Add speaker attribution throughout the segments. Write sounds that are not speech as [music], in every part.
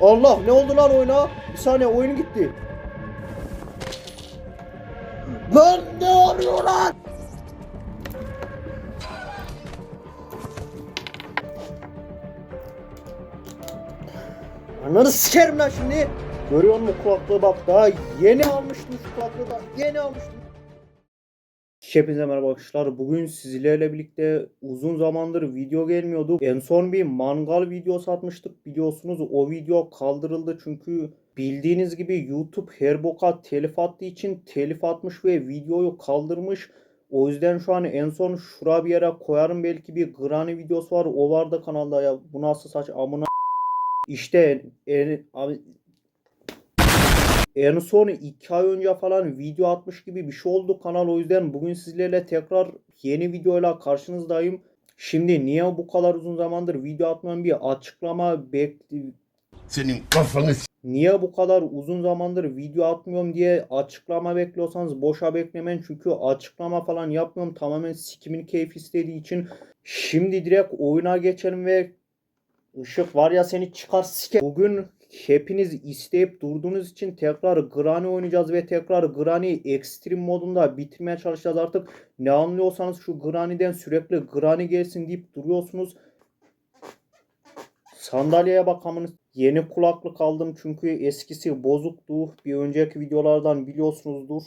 Speaker 1: Allah ne oldu lan oyuna? Bir saniye oyun gitti. Lan ne oluyor lan? Ananı sikerim lan şimdi. Görüyor musun kulaklığı bak daha yeni almıştım şu kulaklığı da yeni almıştım. Hepinize merhaba arkadaşlar. Bugün sizlerle birlikte uzun zamandır video gelmiyordu. En son bir mangal videosu atmıştık biliyorsunuz. O video kaldırıldı çünkü bildiğiniz gibi YouTube her boka telif attığı için telif atmış ve videoyu kaldırmış. O yüzden şu an en son şura bir yere koyarım belki bir Granny videosu var. O vardı kanalda ya. Bu nasıl saç amına işte en, abi, en son 2 ay önce falan video atmış gibi bir şey oldu kanal. O yüzden bugün sizlerle tekrar yeni videoyla karşınızdayım. Şimdi niye bu kadar uzun zamandır video atmam bir açıklama bekli
Speaker 2: Senin kafanı
Speaker 1: Niye bu kadar uzun zamandır video atmıyorum diye açıklama bekliyorsanız boşa beklemeyin. Çünkü açıklama falan yapmıyorum. Tamamen sikimin keyfi istediği için. Şimdi direkt oyuna geçelim ve ışık var ya seni çıkar sike. Bugün hepiniz isteyip durduğunuz için tekrar Granny oynayacağız ve tekrar Granny Extreme modunda bitirmeye çalışacağız artık. Ne anlıyorsanız şu Granny'den sürekli Granny gelsin deyip duruyorsunuz. Sandalyeye bakamınız. Yeni kulaklık aldım çünkü eskisi bozuktu. Bir önceki videolardan biliyorsunuzdur.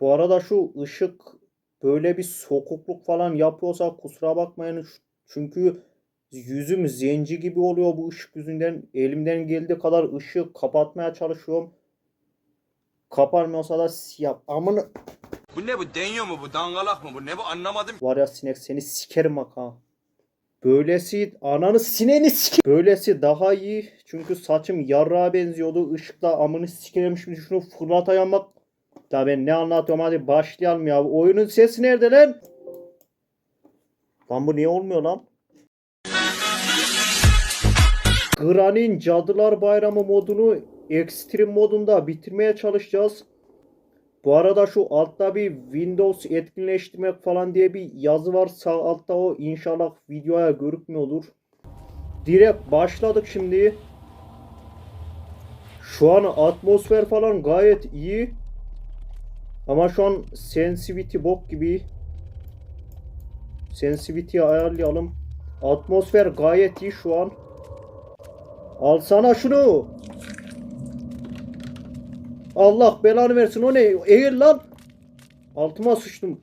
Speaker 1: Bu arada şu ışık böyle bir sokukluk falan yapıyorsa kusura bakmayın. Çünkü yüzüm zenci gibi oluyor bu ışık yüzünden. Elimden geldiği kadar ışığı kapatmaya çalışıyorum. Kapanmıyorsa da siyah. Amına
Speaker 3: Bu ne bu deniyor mu bu dangalak mı bu ne bu anlamadım.
Speaker 1: Var ya sinek seni sikerim bak ha. Böylesi ananı sineni sike. Böylesi daha iyi. Çünkü saçım yarrağa benziyordu. Işıkla amını sikerim şimdi şunu fırlatayım bak. Ya ben ne anlatıyorum hadi başlayalım ya. Oyunun sesi nerede lan? Lan bu niye olmuyor lan? Granny'in Cadılar Bayramı modunu Extreme modunda bitirmeye çalışacağız. Bu arada şu altta bir Windows etkinleştirmek falan diye bir yazı var. Sağ altta o inşallah videoya görükmüyordur. Direkt başladık şimdi. Şu an atmosfer falan gayet iyi. Ama şu an sensitivity bok gibi. Sensitivity'yi ayarlayalım. Atmosfer gayet iyi şu an. Alsana şunu. Allah belanı versin o ne? Eğil lan. Altıma sıçtım.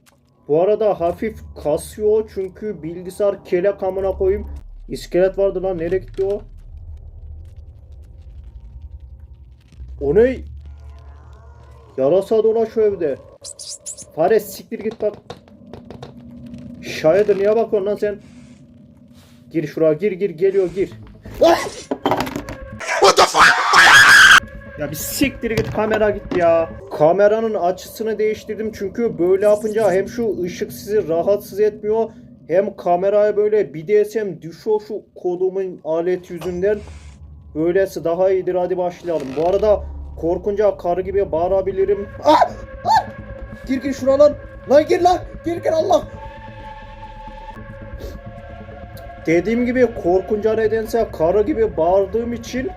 Speaker 1: Bu arada hafif kasıyor çünkü bilgisayar kelek amına koyayım. İskelet vardı lan nereye gitti o? O ne? Yarasa dolaşıyor evde. Fare siktir git bak. Şayet niye bakıyorsun lan sen? Gir şuraya gir gir geliyor gir.
Speaker 2: Fuck? [laughs]
Speaker 1: Ya bir siktir git kamera gitti ya. Kameranın açısını değiştirdim çünkü böyle yapınca hem şu ışık sizi rahatsız etmiyor hem kameraya böyle BDSM düşüyor şu kodumun alet yüzünden. Böylesi daha iyidir hadi başlayalım. Bu arada korkunca karı gibi bağırabilirim. Ah! Ah! Gir gir şuna lan. Lan gir lan. Gir gir Allah. Dediğim gibi korkunca nedense karı gibi bağırdığım için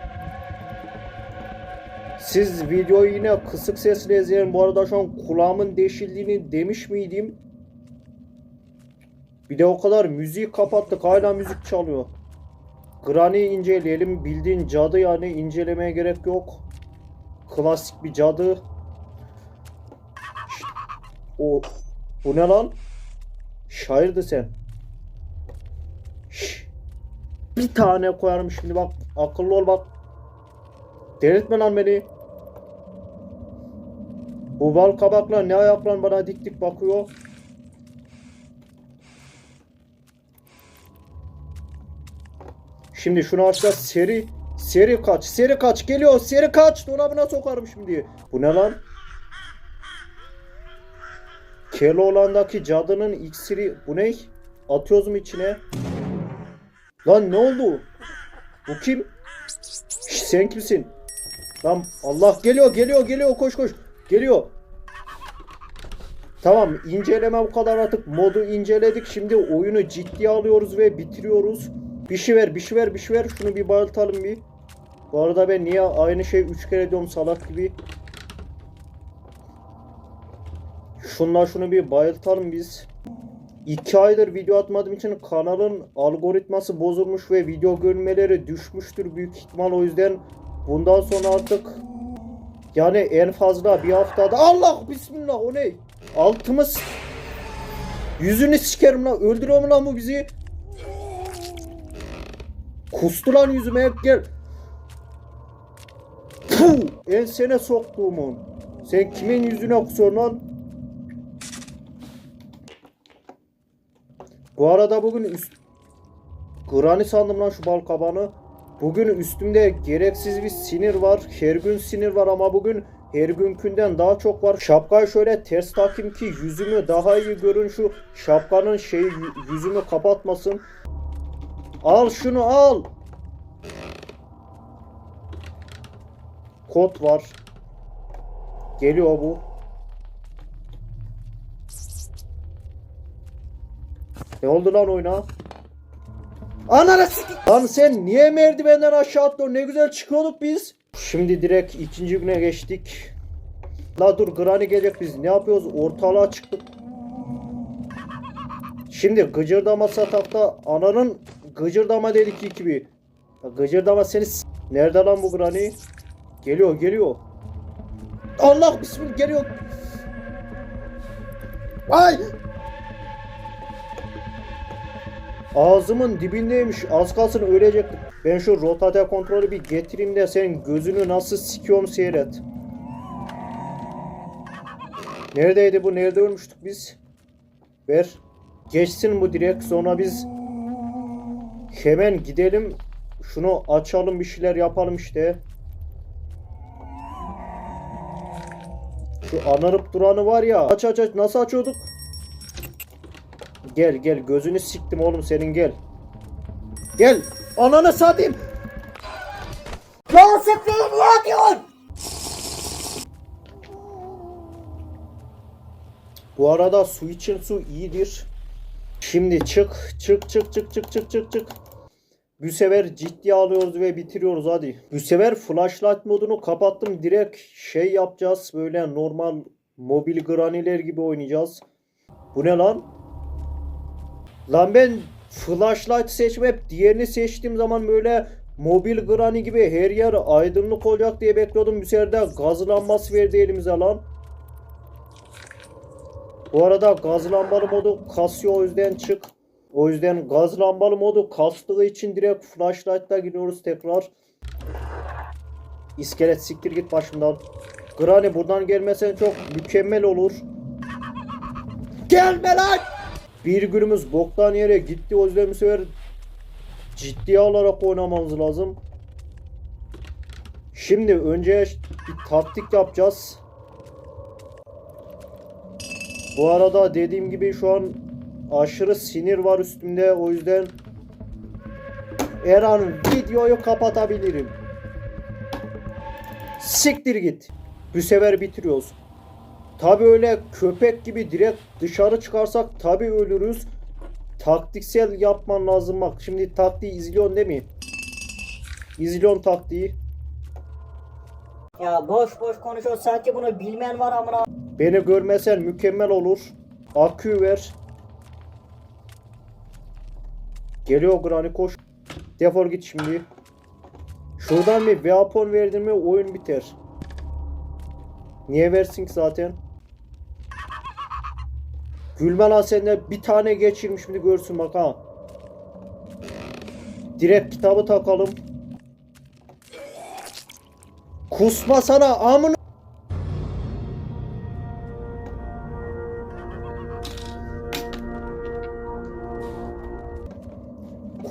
Speaker 1: siz videoyu yine kısık sesle izleyin. Bu arada şu an kulağımın deşildiğini demiş miydim? Bir de o kadar müziği kapattık. Hala müzik çalıyor. Granny'i inceleyelim. Bildiğin cadı yani incelemeye gerek yok. Klasik bir cadı. O bu ne lan? Şairdi sen. Şşt. Bir tane koyarım şimdi bak. Akıllı ol bak. Delirtme lan beni. Bu bal kabaklar ne ayaklan bana dik dik bakıyor. Şimdi şunu açacağız seri seri kaç seri kaç geliyor seri kaç dolabına sokarım şimdi. Bu ne lan? Keloğlan'daki cadının iksiri bu ne? Atıyoruz mu içine? Lan ne oldu? Bu kim? Şş, sen kimsin? Lan Allah geliyor geliyor geliyor koş koş. Geliyor. Tamam inceleme bu kadar artık modu inceledik. Şimdi oyunu ciddiye alıyoruz ve bitiriyoruz. Bir şey ver, bir şey ver, bir şey ver. Şunu bir bayıltalım bir. Bu arada ben niye aynı şey üç kere diyorum salak gibi. Şunla şunu bir bayıltalım biz. İki aydır video atmadığım için kanalın algoritması bozulmuş ve video görmeleri düşmüştür büyük ihtimal o yüzden bundan sonra artık yani en fazla bir haftada Allah bismillah o ne? Altımız Yüzünü sikerim lan öldürüyor mu lan bu bizi? Kustu lan yüzüme hep gel. Puh! Ensene soktuğumun. Sen kimin yüzüne kusuyorsun lan? Bu arada bugün üst... Granny sandım lan şu bal kabağını. Bugün üstümde gereksiz bir sinir var. Her gün sinir var ama bugün her günkünden daha çok var. Şapkayı şöyle ters takayım ki yüzümü daha iyi görün. Şu şapkanın şeyi yü- yüzümü kapatmasın. Al şunu al. Kod var. Geliyor bu. Ne oldu lan oyuna? Ananı sik- Lan sen niye merdivenden aşağı atlıyorsun? Ne güzel çıkıyorduk biz. Şimdi direkt ikinci güne geçtik. La dur Granny gelecek biz. Ne yapıyoruz? Ortalığa çıktık. Şimdi gıcırdama satakta ananın gıcırdama dedik iki bir. Gıcırdama seni Nerede lan bu Granny? Geliyor geliyor. Allah bismillah geliyor. Ay! Ağzımın dibindeymiş. Az kalsın ölecektim. Ben şu rotate kontrolü bir getireyim de senin gözünü nasıl sikiyorum seyret. Neredeydi bu? Nerede ölmüştük biz? Ver. Geçsin bu direkt. Sonra biz hemen gidelim. Şunu açalım bir şeyler yapalım işte. Şu anarıp duranı var ya. Aç aç aç. Nasıl açıyorduk? Gel gel gözünü siktim oğlum senin gel. Gel. Ananı satayım. Lan sen beni niye? Bu arada su için su iyidir. Şimdi çık çık çık çık çık çık çık çık. Bu sefer ciddiye alıyoruz ve bitiriyoruz hadi. Bu sefer flashlight modunu kapattım. Direkt şey yapacağız. Böyle normal mobil graniler gibi oynayacağız. Bu ne lan? Lan ben flashlight seçmeyip diğerini seçtiğim zaman böyle mobil granny gibi her yer aydınlık olacak diye bekliyordum. Bu sefer de gaz lambası verdi elimize lan. Bu arada gaz lambalı modu kasıyor o yüzden çık. O yüzden gaz lambalı modu kastığı için direkt flashlight'la giriyoruz tekrar. İskelet siktir git başımdan. Granny buradan gelmesen çok mükemmel olur. Gelme lan! Bir günümüz boktan yere gitti o yüzden bu sefer ciddiye alarak oynamamız lazım. Şimdi önce bir taktik yapacağız. Bu arada dediğim gibi şu an aşırı sinir var üstümde o yüzden her an videoyu kapatabilirim. Siktir git. Bu sefer bitiriyoruz. Tabi öyle köpek gibi direkt dışarı çıkarsak tabi ölürüz. Taktiksel yapman lazım bak. Şimdi taktiği izliyorsun değil mi? İzliyorsun taktiği.
Speaker 4: Ya boş boş konuşuyor sanki bunu bilmeyen var amına.
Speaker 1: Beni görmesen mükemmel olur. Akü ver. Geliyor Granny koş. Defol git şimdi. Şuradan bir weapon verdin mi oyun biter. Niye versin ki zaten? Gülmen lan senden bir tane geçirmiş şimdi görsün bak ha. Direkt kitabı takalım. Kusma sana amına.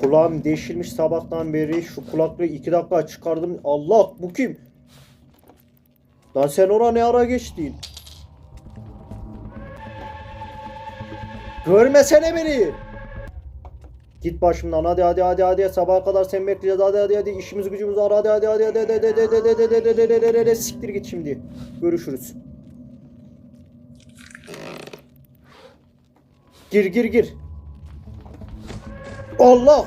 Speaker 1: Kulağım deşilmiş sabahtan beri. Şu kulaklığı iki dakika çıkardım. Allah bu kim? Lan sen ona ne ara geçtin? Görmesene beni. Git başımdan hadi hadi hadi hadi sabaha kadar seni bekleyeceğiz hadi hadi hadi işimiz gücümüz var hadi hadi hadi hadi hadi hadi hadi hadi hadi hadi hadi hadi hadi siktir git şimdi. Görüşürüz. Gir gir gir. Allah.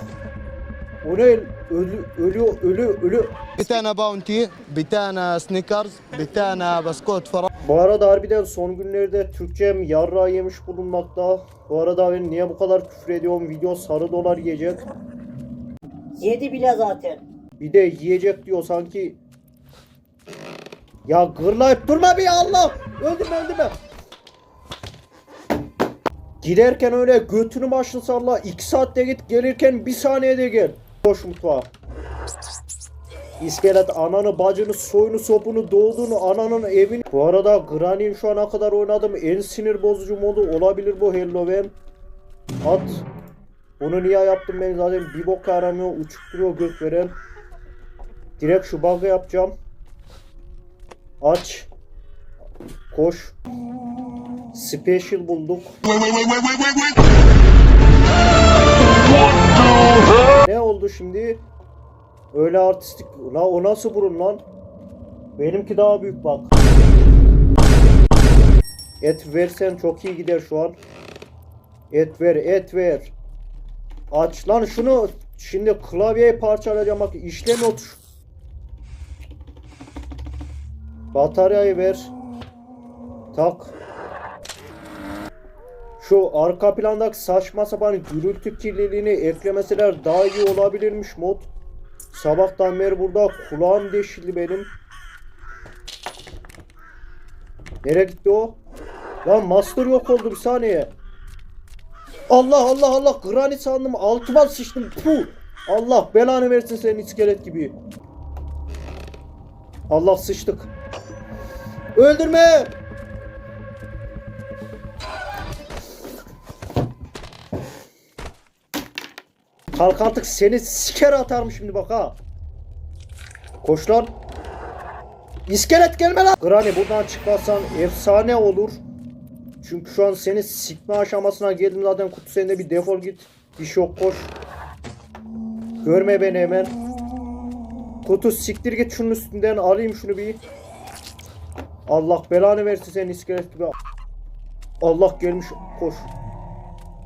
Speaker 1: O ne? Ölü ölü ölü ölü.
Speaker 5: Bir tane bounty, bir tane sneakers, bir tane biskut falan.
Speaker 1: Bu arada harbiden son günlerde Türkçem yarra yemiş bulunmakta. Bu arada ben niye bu kadar küfür ediyorum? Video sarı dolar yiyecek.
Speaker 4: Yedi bile zaten.
Speaker 1: Bir de yiyecek diyor sanki. Ya gırlayıp durma bir Allah. Öldüm öldüm ben. Giderken öyle götünü başını salla. 2 saatte git gelirken bir saniyede gel. Koş mutfağa. İskelet ananı, bacını, soyunu, sopunu, doğduğunu, ananın evini. Bu arada Granny'in şu ana kadar oynadığım en sinir bozucu modu olabilir bu Halloween. At. Onu niye yaptım ben zaten bir bok yaramıyor, uçup duruyor göt veren. Direkt şu bug'ı yapacağım. Aç. Koş. Special bulduk. Ne oldu şimdi? Öyle artistik. La o nasıl burun lan? Benimki daha büyük bak. Et versen çok iyi gider şu an. Et ver, et ver. Aç lan şunu. Şimdi klavyeyi parçalayacağım bak işlem otur. Bataryayı ver. Tak. Şu arka plandaki saçma sapan gürültü kirliliğini eklemeseler daha iyi olabilirmiş mod. Sabahtan beri burada kulağım deşildi benim. Nereye gitti o? Lan master yok oldu bir saniye. Allah Allah Allah granny sandım altıma sıçtım Puh. Allah belanı versin senin iskelet gibi. Allah sıçtık. Öldürme. Kalk artık seni siker atarım şimdi bak ha. Koş lan. İskelet gelme lan. Granny buradan çıkarsan efsane olur. Çünkü şu an seni sikme aşamasına geldim zaten kutu sende bir defol git. Bir şok koş. Görme beni hemen. Kutu siktir git şunun üstünden alayım şunu bir. Allah belanı versin senin iskelet gibi. Allah gelmiş koş.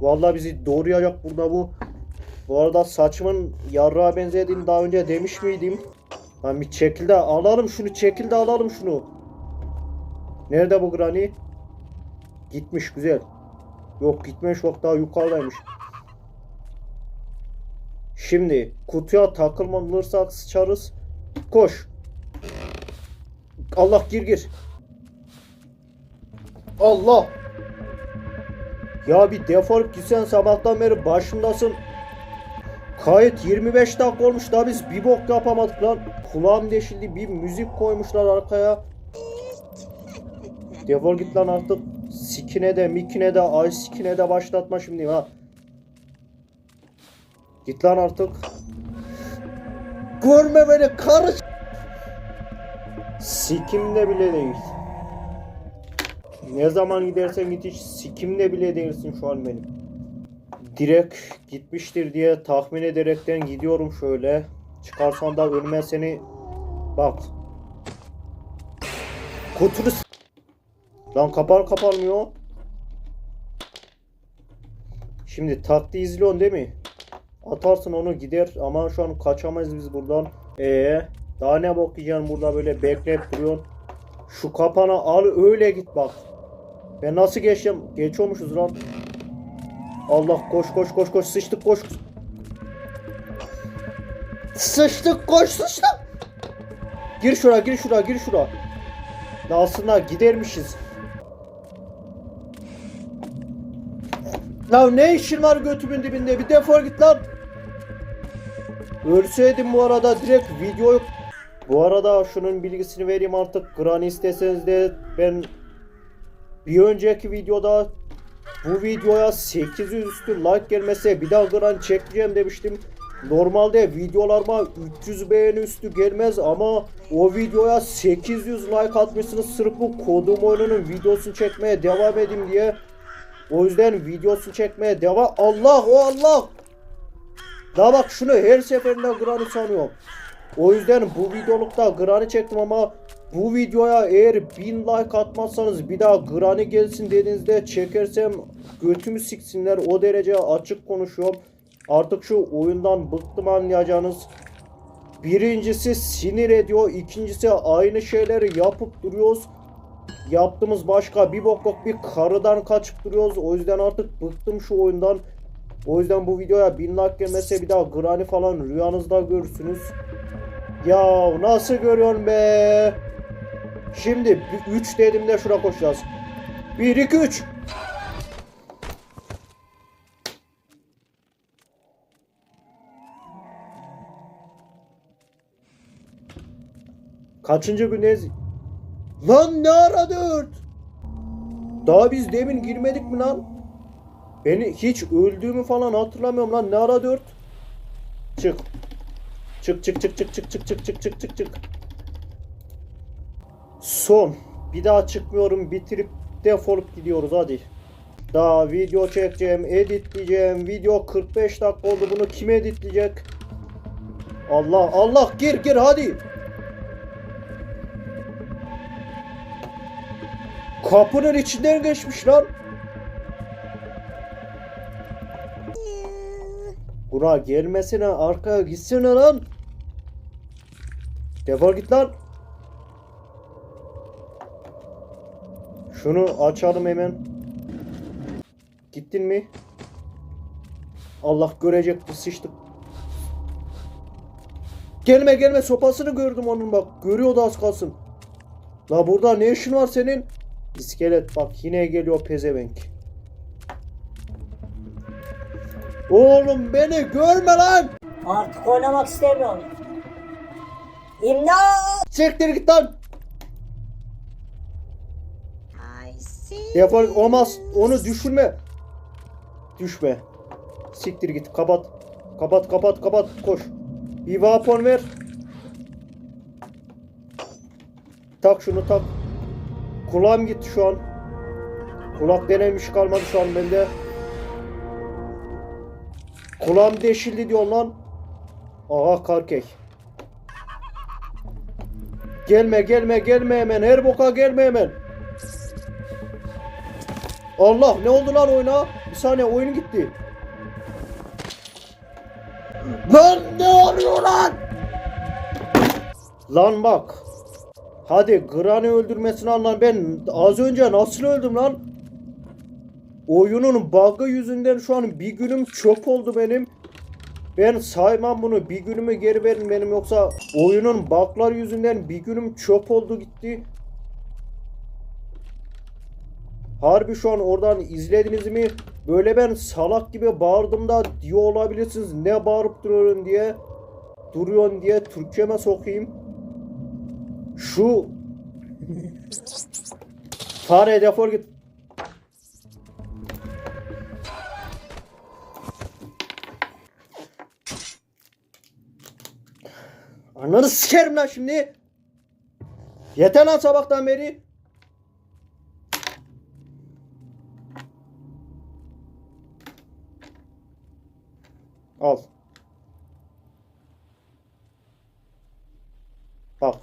Speaker 1: Vallahi bizi doğrayacak burada bu. Bu arada saçımın yarrağa benzediğini daha önce demiş miydim? Lan bir çekilde alalım şunu çekilde alalım şunu. Nerede bu granny? Gitmiş güzel. Yok gitmiş bak daha yukarıdaymış. Şimdi kutuya takılmalırsak sıçarız. Koş. Allah gir gir. Allah. Ya bir defol gitsen sabahtan beri başımdasın. Kayıt 25 dakika olmuş da biz bir bok yapamadık lan. Kulağım deşildi bir müzik koymuşlar arkaya. Defol git lan artık. Sikine de mikine de ay sikine de başlatma şimdi ha. Git lan artık. Görme beni karış. Sikimde bile değil. Ne zaman gidersen git hiç sikimde bile değilsin şu an benim. Direkt gitmiştir diye tahmin ederekten gidiyorum şöyle. Çıkarsan da önüme seni bak. Kutunu Lan kapar kapanmıyor. Şimdi taktiği izliyorsun değil mi? Atarsın onu gider ama şu an kaçamayız biz buradan. Ee, daha ne yiyeceksin burada böyle bekleyip duruyorsun. Şu kapana al öyle git bak. Ben nasıl geçeceğim? Geçiyormuşuz lan. Allah koş koş koş koş sıçtık koş. Sıçtık koş sıçtık. Gir şura gir şura gir şura. Aslında gidermişiz. Ya ne işin var götümün dibinde bir defol git lan. Ölseydim bu arada direkt video Bu arada şunun bilgisini vereyim artık. Granny isteseniz de ben bir önceki videoda bu videoya 800 üstü like gelmese bir daha Granny çekeceğim demiştim. Normalde videolarıma 300 beğeni üstü gelmez ama o videoya 800 like atmışsınız sırf bu kodum oyununun videosunu çekmeye devam edeyim diye. O yüzden videosunu çekmeye devam. Allah o Allah. Daha bak şunu her seferinde Granny sanıyorum. O yüzden bu videolukta Granny çektim ama bu videoya eğer 1000 like atmazsanız bir daha Granny gelsin dediğinizde çekersem götümü siksinler o derece açık konuşuyorum. Artık şu oyundan bıktım anlayacağınız. Birincisi sinir ediyor. ikincisi aynı şeyleri yapıp duruyoruz. Yaptığımız başka bir bok yok bir karıdan kaçıp duruyoruz. O yüzden artık bıktım şu oyundan. O yüzden bu videoya bin like gelmese bir daha Granny falan rüyanızda görürsünüz. Ya nasıl görüyorsun be? Şimdi 3 dedim de şuna koşacağız. 1 2 3. Kaçıncı gündeyiz? Lan ne ara dört? Daha biz demin girmedik mi lan? Beni hiç öldüğümü falan hatırlamıyorum lan. Ne ara dört? Çık. Çık çık çık çık çık çık çık çık çık çık çık. Son. Bir daha çıkmıyorum. Bitirip defolup gidiyoruz hadi. Daha video çekeceğim, editleyeceğim. Video 45 dakika oldu. Bunu kim editleyecek? Allah Allah gir gir hadi. Kapının içinden geçmiş lan. Buna gelmesine arkaya gitsene lan. Defol git lan. Şunu açalım hemen. Gittin mi? Allah görecekti sıçtık. Gelme gelme sopasını gördüm onun bak. Görüyordu az kalsın. La burada ne işin var senin? İskelet bak yine geliyor pezevenk. Oğlum beni görme lan.
Speaker 4: Artık oynamak istemiyorum. İmdat!
Speaker 1: Siktir git lan. Defol olmaz. Onu düşürme. Düşme. Siktir git. Kapat. Kapat kapat kapat. Koş. Bir weapon ver. Tak şunu tak. Kulağım gitti şu an. Kulak denemiş kalmadı şu an bende. Kulağım deşildi diyor lan. Aha karkek. Gelme gelme gelme hemen. Her boka gelme hemen. Allah ne oldu lan oyuna? Bir saniye oyun gitti. Lan ne oluyor lan? Lan bak. Hadi Granny öldürmesini anla ben az önce nasıl öldüm lan? Oyunun bug'ı yüzünden şu an bir günüm çöp oldu benim. Ben saymam bunu. Bir günümü geri verin benim yoksa oyunun bug'lar yüzünden bir günüm çöp oldu gitti. Harbi şu an oradan izlediniz mi? Böyle ben salak gibi bağırdım da diyor olabilirsiniz. Ne bağırıp duruyorsun diye. Duruyorsun diye Türkçeme sokayım. Şu Fare defol git. Ananı sikerim lan şimdi. Yeter lan sabahtan beri. Al. Bak.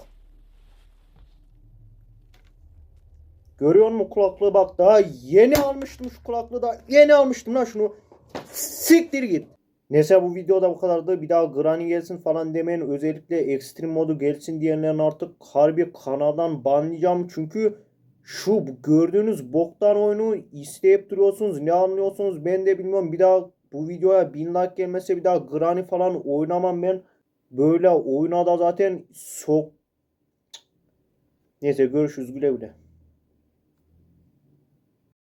Speaker 1: Görüyor musun kulaklığı bak daha yeni almıştım şu kulaklığı da yeni almıştım lan şunu. Siktir git. Neyse bu videoda bu kadardı. Bir daha Granny gelsin falan demeyin. Özellikle ekstrem modu gelsin diyenlerin artık harbi kanaldan banlayacağım. Çünkü şu gördüğünüz boktan oyunu isteyip duruyorsunuz. Ne anlıyorsunuz ben de bilmiyorum. Bir daha bu videoya bin like gelmese bir daha Granny falan oynamam ben. Böyle oyuna da zaten sok... Neyse görüşürüz güle güle.